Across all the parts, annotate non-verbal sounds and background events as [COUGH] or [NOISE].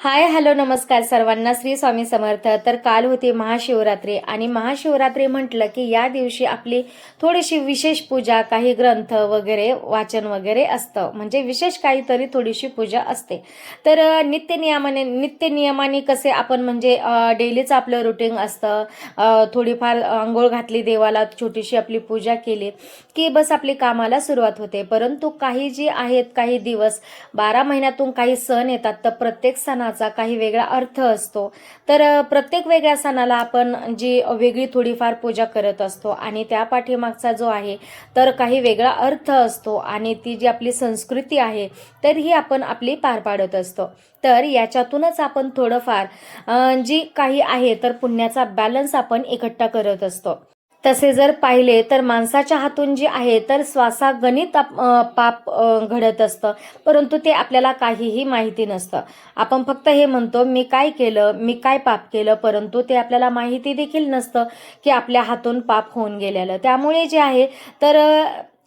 Hi hello नमस्कार सर्वांना. श्री स्वामी समर्थ. तर काल होती महाशिवरात्री आणि महाशिवरात्री म्हटलं की या दिवशी आपली थोडीशी विशेष पूजा काही ग्रंथ वगैरे वाचन वगैरे असतं. म्हणजे विशेष काहीतरी थोडीशी पूजा असते. तर अ, नित्यनियमाने नित्यनियमाने कसे आपण म्हणजे डेलीचं आपलं रुटीन असतं. थोडीफार आंघोळ घातली देवाला छोटीशी आपली पूजा केली की बस आपली कामाला सुरुवात होते. परंतु काही जी आहेत काही दिवस बारा महिन्यातून काही सण येतात तर प्रत्येक सणाचा काही वेगळा अर्थ असतो. तर प्रत्येक वेगळ्या सणाला आपण जी वेगळी थोडीफार पूजा करत असतो आणि त्या पाठीमागचा जो आहे तर काही वेगळा अर्थ असतो आणि ती जी आपली संस्कृती आहे तर ही आपण आपली पार पाडत असतो. तर याच्यातूनच आपण थोडंफार जी काही आहे तर पुण्याचा बॅलन्स आपण इकट्ठा करत असतो. तसे जर पाहिले तर माणसाच्या हातून जे आहे तर श्वासागणित पाप घडत असतं. परंतु ते आपल्याला काहीही माहिती नसतं. आपण फक्त हे म्हणतो मी काय केलं मी काय पाप केलं परंतु ते आपल्याला माहिती देखील नसतं की आपल्या हातून पाप होऊन गेलेलं. त्यामुळे जे आहे तर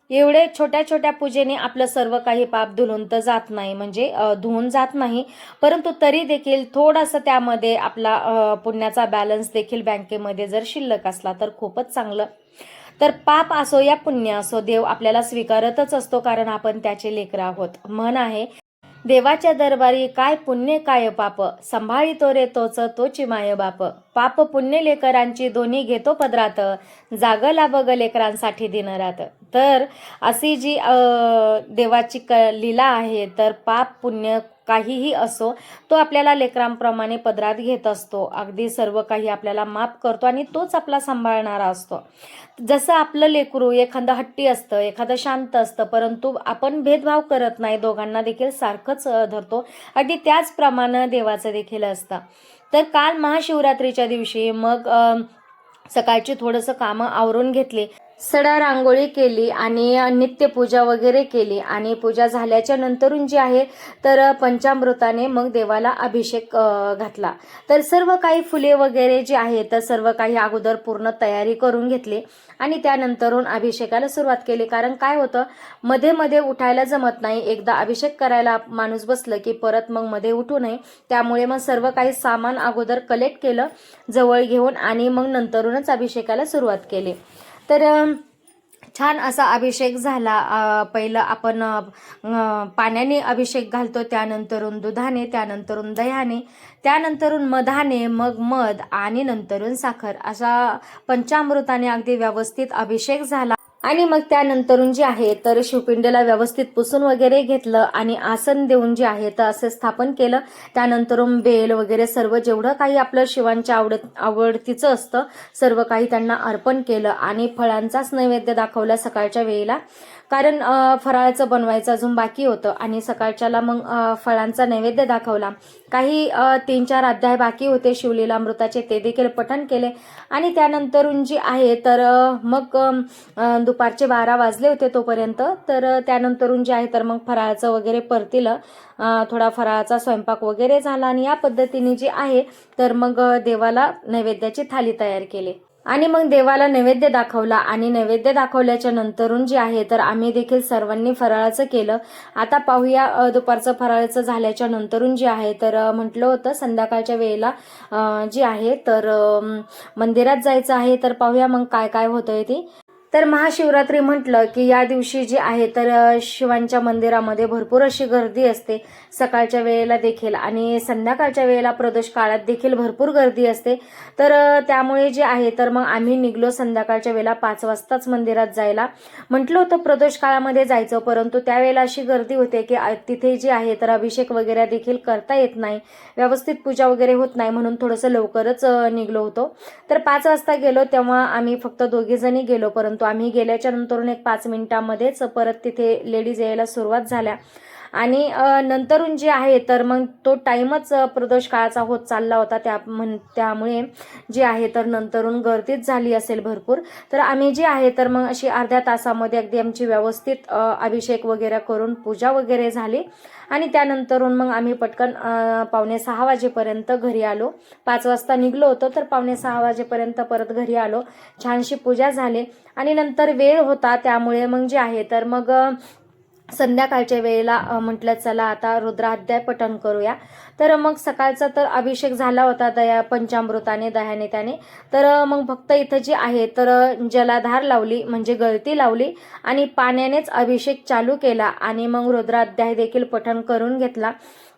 एवढे छोट्या छोट्या पूजेने आपलं सर्व काही पाप धुलून तर जात नाही. म्हणजे धुवून जात नाही. परंतु तरी देखील थोडंसं त्यामध्ये आपला पुण्याचा बॅलन्स देखील बँकेमध्ये जर शिल्लक असला तर खूपच चांगलं. तर पाप असो या पुण्य असो देव आपल्याला स्वीकारतच असतो कारण आपण त्याचे लेकर आहोत. म्हण आहे देवाच्या दरबारी काय पुण्य काय पाप? संभाळितो रे तोच तोची माय बाप. पाप पुण्य लेकरांची दोन्ही घेतो पदरात. जागला बग लेकरांसाठी दिनरात. तर अशी जी देवाची क लीला आहे तर पाप पुण्य काहीही असो तो आपल्याला लेकरांप्रमाणे पदरात घेत असतो. अगदी सर्व काही आपल्याला माफ करतो आणि तोच आपला सांभाळणारा असतो. जसं आपलं लेकरू एखादं हट्टी असतं एखादं शांत असतं परंतु आपण भेदभाव करत नाही दोघांना देखील सारखंच धरतो. अगदी त्याचप्रमाणे देवाचं देखील असतं. तर काल महाशिवरात्रीच्या दिवशी मग सकाळची थोडंसं कामं आवरून घेतली. सडा रांगोळी केली आणि नित्यपूजा वगैरे केली. आणि पूजा झाल्याच्या नंतरून जी आहे तर पंचामृताने मग देवाला अभिषेक घातला. तर सर्व काही फुले वगैरे जे आहे तर सर्व काही अगोदर पूर्ण तयारी करून घेतली. आणि त्यानंतरून अभिषेकाला सुरुवात केली. कारण काय होतं मध्ये मध्ये उठायला जमत नाही. एकदा अभिषेक करायला माणूस बसलं की परत मग मध्ये उठू नये. त्यामुळे मग सर्व काही सामान अगोदर कलेक्ट केलं जवळ घेऊन आणि मग नंतरूनच अभिषेकाला सुरुवात केली. तर छान असा अभिषेक झाला. पहिलं आपण पाण्याने अभिषेक घालतो त्यानंतरून दुधाने त्यानंतरून दह्याने त्यानंतरून मधाने मग मध आणि नंतरून साखर. असा पंचामृताने अगदी व्यवस्थित अभिषेक झाला. आणि मग त्यानंतरून जे आहे तर शिवपिंडीला व्यवस्थित पुसून वगैरे घेतलं आणि आसन देऊन जे आहे तर असे स्थापन केलं. त्यानंतरून बेल वगैरे सर्व जेवढं काही आपलं शिवांच्या आवडत आवडतीचं असतं सर्व काही त्यांना अर्पण केलं आणि फळांचाच नैवेद्य दाखवला सकाळच्या वेळेला. कारण फराळाचं बनवायचं अजून बाकी होतं आणि सकाळच्याला मग फळांचा नैवेद्य दाखवला. काही तीन चार अध्याय बाकी होते. शिवलीलामृताचे ते देखील पठण केले. आणि त्यानंतरून जी आहे तर मग दुपारचे बारा वाजले होते तोपर्यंत. तर त्यानंतरून जे आहे तर मग फराळाचं वगैरे परतीलं थोडा फराळाचा स्वयंपाक वगैरे झाला. आणि या पद्धतीने जी आहे तर मग देवाला नैवेद्याची थाली तयार केली. आणि मग देवाला नैवेद्य दाखवला आणि नैवेद्य दाखवल्याच्या नंतरून जे आहे तर आम्ही देखील सर्वांनी फराळाचं केलं. आता पाहूया दुपारचं फराळाचं झाल्याच्या नंतरून जे आहे तर म्हटलं होतं संध्याकाळच्या वेळेला जे जी आहे तर मंदिरात जायचं आहे तर पाहूया मग काय काय होतंय ते. तर महाशिवरात्री म्हटलं की या दिवशी जी आहे तर शिवांच्या मंदिरामध्ये भरपूर अशी गर्दी असते. सकाळच्या वेळेला देखील आणि संध्याकाळच्या वेळेला प्रदोष काळात देखील भरपूर गर्दी असते. तर त्यामुळे जे आहे तर मग आम्ही निघलो संध्याकाळच्या वेळेला पाच वाजताच मंदिरात जायला. म्हटलं होतं प्रदोष काळामध्ये जायचं परंतु त्यावेळेला अशी गर्दी होते की तिथे जे आहे तर अभिषेक वगैरे देखील करता येत नाही. व्यवस्थित पूजा वगैरे होत नाही म्हणून थोडंसं लवकरच निघलो होतो. तर पाच वाजता गेलो तेव्हा आम्ही फक्त दोघीजणी गेलो परंतु आम्ही गेल्याच्या नंतरून एक पाच मिनिटामध्येच परत तिथे लेडीज यायला सुरुवात झाल्या. आणि नंतरून जे आहे तर मग तो टाईमच प्रदोष काळाचा होत चालला होता. त्या म्हण त्यामुळे जे आहे तर नंतरून गर्दीच झाली असेल भरपूर. तर आम्ही जे आहे तर मग अशी अर्ध्या तासामध्ये अगदी आमची व्यवस्थित अभिषेक वगैरे करून पूजा वगैरे झाली. आणि त्यानंतरून मग आम्ही पटकन पावणे सहा वाजेपर्यंत घरी आलो. पाच वाजता निघलो होतो तर पावणे सहा वाजेपर्यंत परत घरी आलो. छानशी पूजा झाली. आणि नंतर वेळ होता त्यामुळे मग जे आहे तर मग संध्याकाळच्या वेळेला म्हटलं चला आता रुद्राध्याय पठण करूया. तर मग सकाळचा तर अभिषेक झाला होता दया पंचामृताने दह्याने त्याने तर मग फक्त इथं जी आहे तर जलाधार लावली म्हणजे गळती लावली आणि पाण्यानेच अभिषेक चालू केला आणि मग रुद्राध्याय देखील पठण करून घेतला.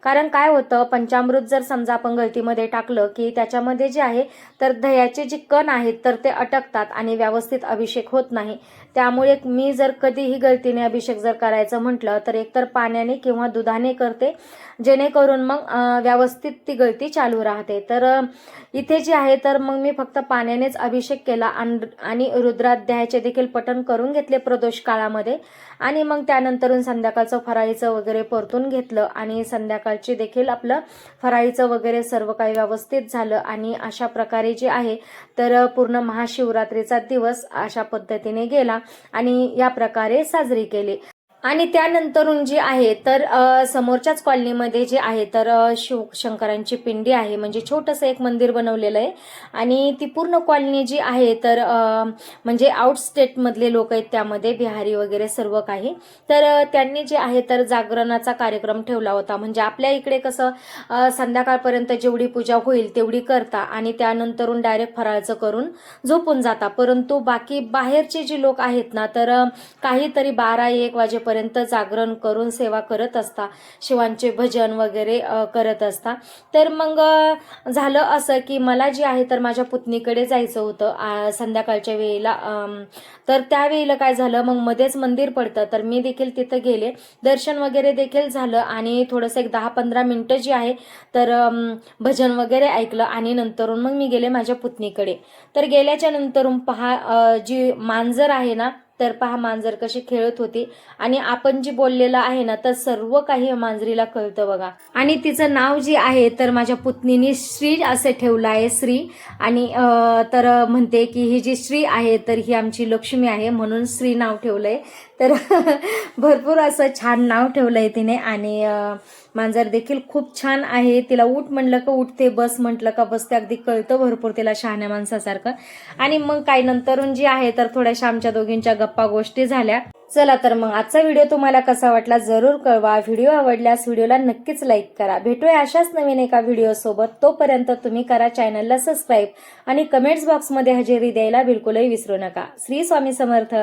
कारण काय होतं पंचामृत जर समजा आपण गळतीमध्ये टाकलं की त्याच्यामध्ये जे आहे तर दह्याचे जे कण आहेत तर ते अटकतात आणि व्यवस्थित अभिषेक होत नाही. त्यामुळे मी जर कधीही गळतीने अभिषेक जर करायचं म्हटलं तर एकतर पाण्याने किंवा दुधाने करते. जेणेकरून मग व्यवस्थित ती गळती चालू राहते. तर इथे जे आहे तर मग मी फक्त पाण्यानेच अभिषेक केला आणि रुद्राध्यायाचे देखील पठण करून घेतले प्रदोष काळामध्ये. आणि मग त्यानंतरून संध्याकाळचं फराळीचं वगैरे परतून घेतलं आणि संध्याकाळची देखील आपलं फराळीचं वगैरे सर्व काही व्यवस्थित झालं. आणि अशा प्रकारे जे आहे तर पूर्ण महाशिवरात्रीचा दिवस अशा पद्धतीने गेला आणि या प्रकारे साजरी केली. आणि त्यानंतरून जी आहे तर समोरच्याच कॉलनीमध्ये जे आहे तर शिव शंकरांची पिंडी आहे. म्हणजे छोटंसं एक मंदिर बनवलेलं आहे. आणि ती पूर्ण कॉलनी जी आहे तर म्हणजे आउट स्टेटमधले लोक आहेत त्यामध्ये बिहारी वगैरे सर्व काही. तर त्यांनी जे आहे तर जागरणाचा कार्यक्रम ठेवला होता. म्हणजे आपल्या इकडे कसं संध्याकाळपर्यंत जेवढी पूजा होईल तेवढी करता. आणि त्यानंतरून डायरेक्ट फराळचं करून झोपून जाता. परंतु बाकी बाहेरचे जे लोक आहेत ना तर काहीतरी बारा एक वाजेपर्यंत जागरण करून सेवा करत असता शिवांचे भजन वगैरे करत असता. तर मग झालं असं की मला जे आहे तर माझ्या पुतणीकडे जायचं होतं संध्याकाळच्या वेळेला तर त्यावेळेला काय झालं मग मध्येच मंदिर पडतं तर मी देखील तिथं गेले. दर्शन वगैरे देखील झालं आणि थोडंसं एक दहा पंधरा मिनटं जी आहे तर भजन वगैरे ऐकलं आणि नंतरून मग मी गेले माझ्या पुतणीकडे. तर गेल्याच्या नंतरून पहा जी मांजर आहे ना तर पहा मांजर कशी खेळत होती. आणि आपण जी बोललेलं आहे ना तर सर्व काही मांजरीला कळतं बघा. आणि तिचं नाव जे आहे तर माझ्या पुतणीने श्री असे ठेवलं आहे श्री. आणि तर म्हणते की ही जी श्री आहे तर ही आमची लक्ष्मी आहे म्हणून श्री नाव ठेवलंय. तर [LAUGHS] भरपूर असं छान नाव ठेवलंय तिने आणि मांजर देखील खूप छान आहे. तिला उठ म्हणलं का उठते बस म्हटलं का बसते अगदी कळतं भरपूर तिला शहाण्या माणसासारखं. आणि मग काय नंतरून जी आहे तर थोड्याशा आमच्या दोघींच्या गप्पा गोष्टी झाल्या. चला तर मग आजचा व्हिडिओ तुम्हाला कसा वाटला जरूर कळवा. व्हिडिओ आवडल्यास व्हिडिओला नक्कीच लाईक करा. भेटूया अशाच नवीन एका व्हिडिओ सोबत तोपर्यंत तुम्ही करा चॅनलला सबस्क्राईब आणि कमेंट्स बॉक्समध्ये हजेरी द्यायला बिलकुलही विसरू नका. श्री स्वामी समर्थ.